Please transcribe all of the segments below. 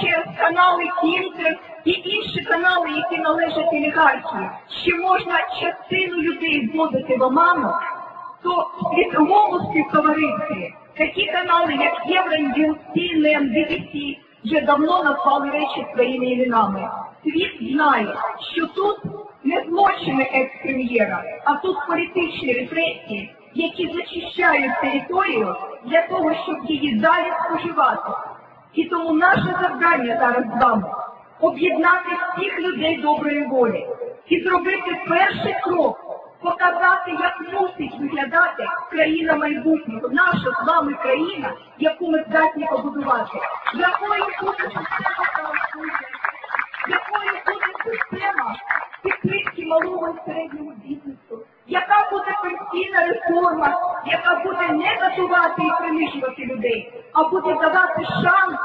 через канали Кінтер і інші канали, які належать олігархії, ще можна частину людей вводити в оману, то світовому співтоваристві такі канали, як Євреньюз, CNN, BBC, вже давно назвали речі своїми іменами. Світ знає, що тут не злочини екс-прем'єра, а тут політичні репресії, які зачищають територію для того, щоб її далі споживати. І тому наше завдання зараз з вами об'єднати всіх людей доброї волі і зробити перший крок, показати, як мусить виглядати країна майбутнього, наша з вами країна, яку ми здатні побудувати. Якою буде якою буде система підтримки малого і середнього бізнесу, яка буде пенсійна реформа, яка буде не катувати і принижувати людей, а буде давати шанс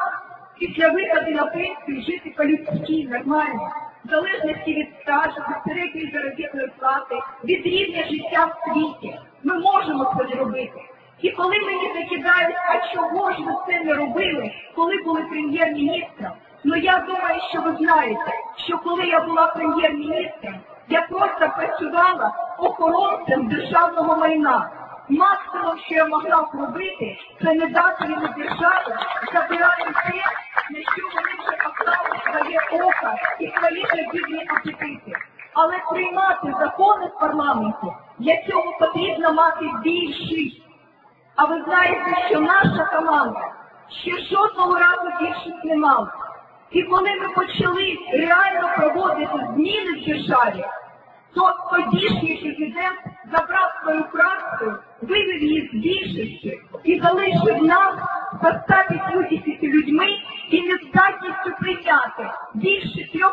після виходу на пенсію жити по-людськи, нормально, в залежності від стажу, від середньої заробітної плати, від рівня життя в світі. Ми можемо це зробити. І коли мені закидають, а чого ж ви це не робили, коли були прем'єр-міністром, ну я думаю, що ви знаєте, що коли я була прем'єр-міністром, я просто працювала охоронцем державного майна. Максимум, що я могла зробити, це не дати йому державі забирати те, на що вони вже поклали своє око і свої жадібні апетити. Але приймати закони в парламенті, для цього потрібно мати більшість. А ви знаєте, що наша команда ще жодного разу більшість не мала. І коли ми почали реально проводити зміни в державі, то тодішній президент забрав свою фракцію, вивів її з більшості і залишив нас 150 людьми і нездатністю прийняти більше 300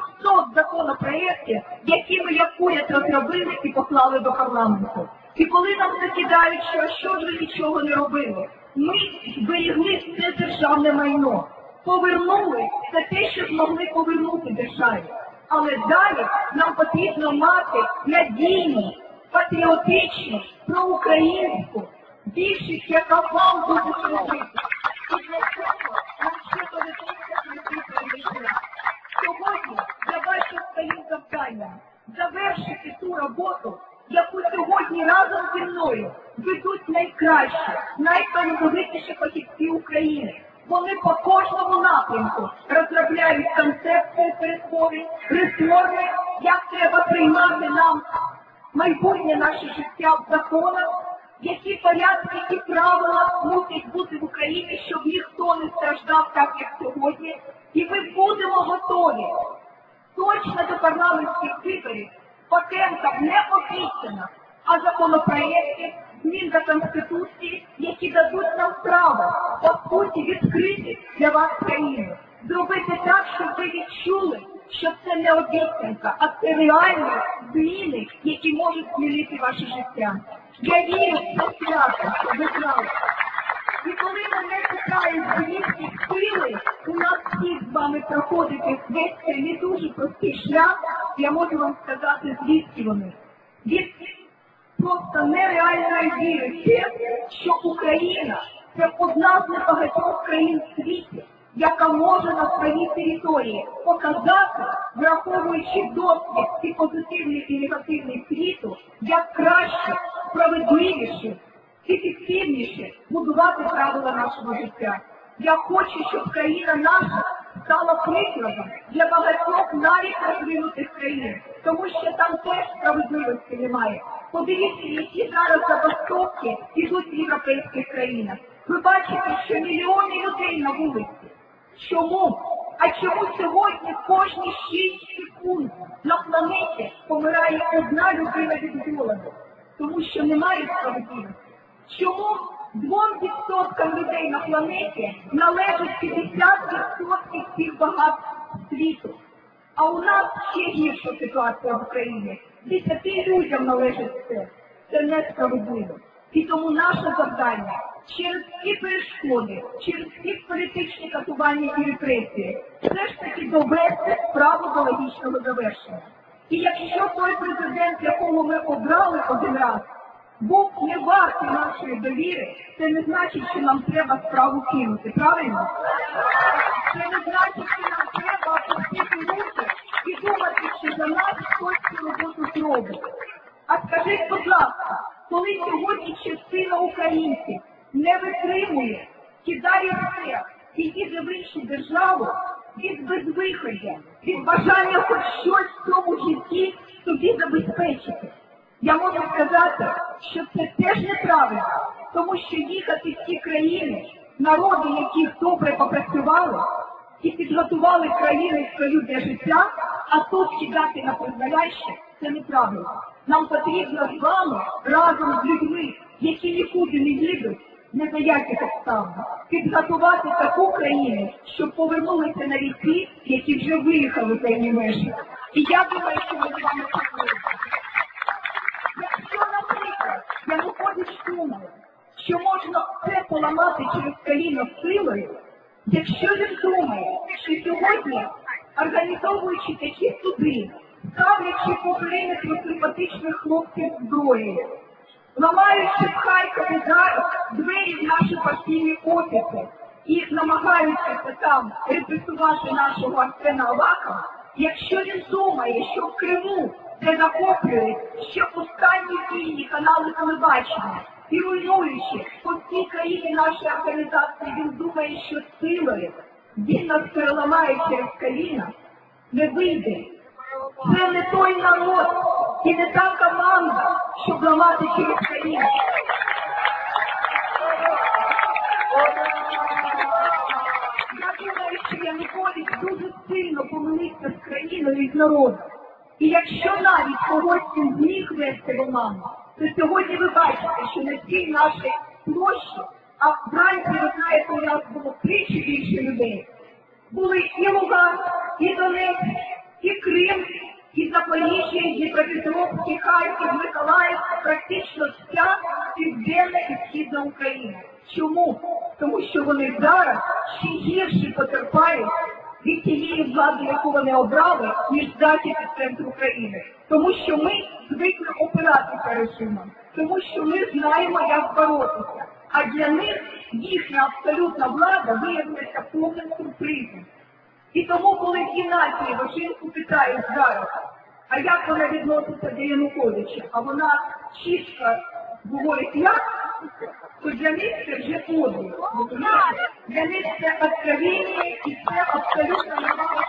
законопроєктів, які ми як уряд розробили і поклали до парламенту. І коли нам закидають, що що ж ви нічого не робили, ми зберігли все державне майно, повернули все те, що змогли повернути державі. Але далі нам потрібно мати надійну, патріотичну, проукраїнську більшість, яка вам буде служити. І для цього нам ще пройти переміщення. Сьогодні я бачу своїм завданням завершити ту роботу, яку сьогодні разом зі мною ведуть найкращі, найталановитіші фахівці України. Вони по кожному напрямку розробляють концепції перетворень, реформи, як треба приймати нам майбутнє наше життя в законах, які порядки і правила мусять бути в Україні, щоб ніхто не страждав так, як сьогодні. І ми будемо готові точно до парламентських виборів патентам не обіцяно, а законопроєкти змін до Конституції, які дадуть нам право, по суті, відкрити для вас країну. Зробити так, щоб ви відчули, що це не обіцянка, а це реальні зміни, які можуть змінити ваше життя. Я вірю в це свято, ви знали. І коли мене питають, звідки сили, у нас всіх з вами проходити весь цей не дуже простий шлях, я можу вам сказати, звідки вони. Від просто нереальної віри в те, що Україна це одна з небагатьох країн в світі, яка може на своїй території показати, враховуючи досвід і позитивний і негативний світу, як краще, справедливіше, ефективніше будувати правила нашого життя. Я хочу, щоб країна наша стала прикладом для багатьох навіть розвинутих країн, тому що там теж справедливості немає. Подивіться, які зараз забастовки ідуть в європейських країнах. Ви бачите, що мільйони людей на вулиці. Чому? А чому сьогодні кожні 6 секунд на планеті помирає одна людина від голоду? Тому що немає справедливості. Чому двом відсоткам людей на планеті належить 50% всіх багатств світу? А у нас ще гірша ситуація в Україні. Десяти людям належить все. Це несправедливо. І тому наше завдання через всі перешкоди, через всі політичні катування і репресії, все ж таки довести справу до логічного завершення. І якщо той президент, якого ми обрали один раз, був не вартий нашої довіри, це не значить, що нам треба справу кинути, правильно? Це не значить, що нам треба опустити руки і думати, що за нас хтось цю роботу зробить. А скажіть, будь ласка, коли сьогодні частина українців не витримує, кидає все і їде в іншу державу від безвиходя, від бажання хоч щось в цьому житті собі забезпечити. Я можу сказати, що це теж неправильно, тому що їхати в ті країни, народи, яких добре попрацювали і підготували країни свою для життя, а тут кидати на призволяще, це неправильно. Нам потрібно з вами разом з людьми, які нікуди не їдуть, не за яких обставин, підготувати таку країну, щоб повернулися на віки, які вже виїхали за її межі. І я думаю, що ми вами це. Якщо, наприклад, Янукович думає, що можна все поламати через коліно силою, якщо він думає, що сьогодні, організовуючи такі суди, ставлячи по периметру симпатичних хлопців зброєю, ламаючи в Харкові зараз двері в наші партійні офіси і намагаючися там репресувати нашого Арсена Авакова, якщо він думає, що в Криму, де захоплюють ще останні вільні канали телебачення, і руйнуючи по всій країні наші організації, він думає, що силою він нас переламає через коліна, не вийде. Це не той народ і не та команда, щоб ламати через коліна. Я думаю, що Янукович дуже сильно помилився з країною і з народом. І якщо навіть когось він зміг вести в оману, то сьогодні ви бачите, що на цій нашій площі, а вранці, ви знаєте, у нас було тричі більше людей. Були і Луганськ, і Донецьк, практично вся південна і східна Україна. Чому? Тому що вони зараз ще гірше потерпають від тієї влади, яку вони обрали, ніж захід і центр України. Тому що ми звикли опиратися режимом, тому що ми знаємо, як боротися. А для них їхня абсолютна влада виявилася повним сюрпризом. І тому, коли в гімназії Вожинку питають зараз, а як вона відноситься до Януковича, а вона чітко говорить як, то для них це вже подвиг. Для них це откровення і це абсолютно нормально.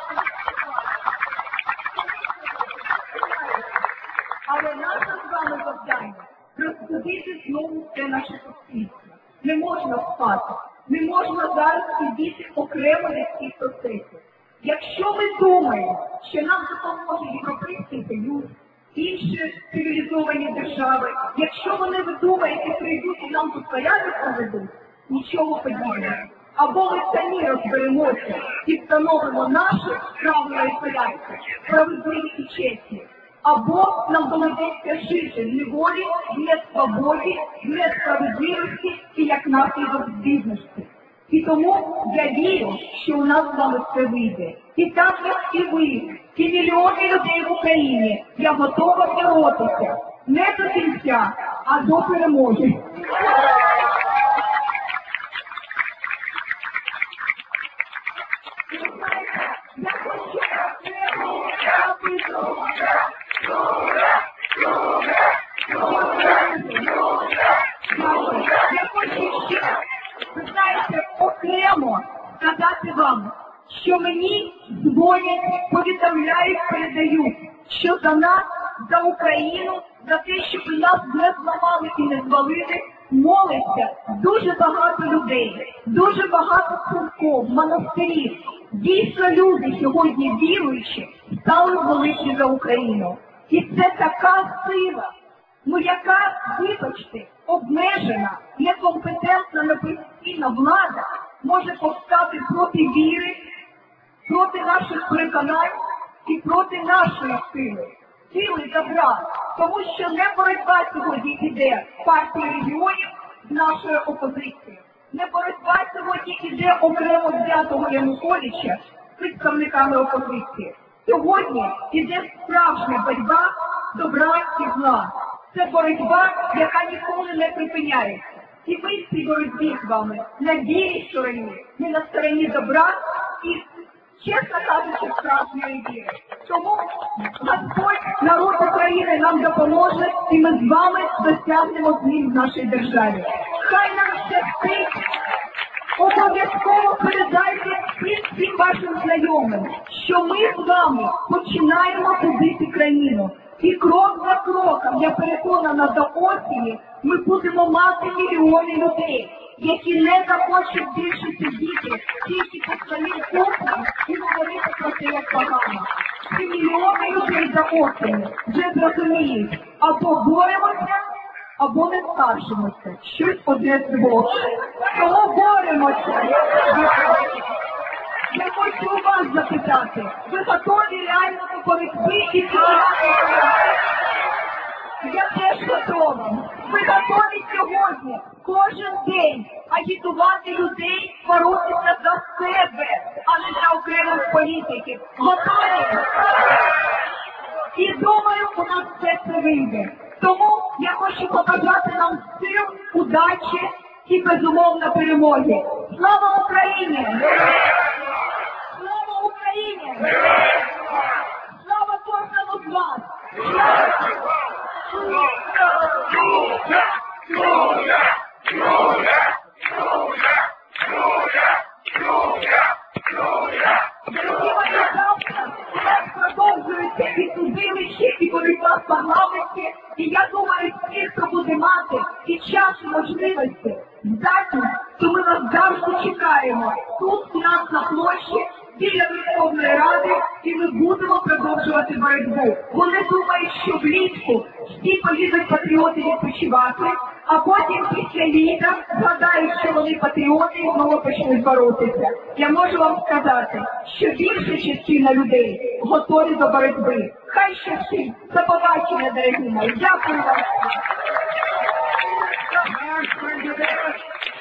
Але наше з вами завдання розбудити знову це наше суспільство. Не можна спати, не можна зараз сидіти окремо від цих процесів. Якщо ми думаємо, що нам допоможе Європейський Союз, інші цивілізовані держави, якщо вони ви думаєте, прийдуть і нам тут порядок проведуть, нічого подібного. Або ми самі розберемося і встановимо наші правила і порядки, справедливі і чесні, або нам доведеться жити в неволі, в несвободі, в несправедливості і як наслідок бідності. І тому я вірю, що у нас з вами все вийде. І так як і ви, і мільйони людей в Україні, я готова боротися не до кінця, а до перемоги. Ви знаєте, Я хочу я хочу ще, ви знаєте, окремо сказати вам, що мені дзвонять, повідомляють, передають, що за нас, за Україну, за те, щоб нас не зламали і не звалили, молиться дуже багато людей, дуже багато церков, монастирів. Дійсно, люди сьогодні віруючі стали молитві за Україну. І це така сила. Ну яка, вибачте, обмежена, некомпетентна, непрофесійна влада може повстати проти віри, проти наших переконань і проти нашої сили, сили добра. Тому що не боротьба сьогодні йде партії регіонів з нашою опозицією. Не боротьба сьогодні йде окремо взятого Януковича з представниками опозиції. Сьогодні йде справжня боротьба добра і зла. Це боротьба, яка ніколи не припиняється. І ми в боротьбі з вами на вірі стороні, ми на стороні добра і, чесно кажучи, справжньої віри. Тому Господь, народ України нам допоможе, і ми з вами досягнемо змін в нашій державі. Хай нам щастить Обов'язково передайте всім вашим знайомим, що ми з вами починаємо будити країну. І крок за кроком, я переконана, до осені ми будемо мати мільйони людей, які не захочуть більше сидіти тільки по своїм кухням і говорити про те, як погано. Ці мільйони людей за осені вже зрозуміють, або боремося, або не скаржимося. Щось одне з двох. Тому боремося. Я хочу вас запитати, ви готові реально боротьби і піднімати? Я теж готова. Ви готові сьогодні, кожен день агітувати людей боротися за себе, а не за окремих політиків. Готові? І думаю, у нас все це вийде. Тому я хочу побажати нам сил, удачі і безумовно перемоги. Слава Україні! Слава Україні! Чекаємо. Тут нас на площі біля Верховної Ради, і ми будемо продовжувати боротьбу. Вони думають, що влітку всі поїдуть патріоти відпочивати, а потім після літа згадають, що вони патріоти і знову почнуть боротися. Я можу вам сказати, що більша частина людей готові до боротьби. Хай щастить. До побачення, дорогі мої. Дякую вам.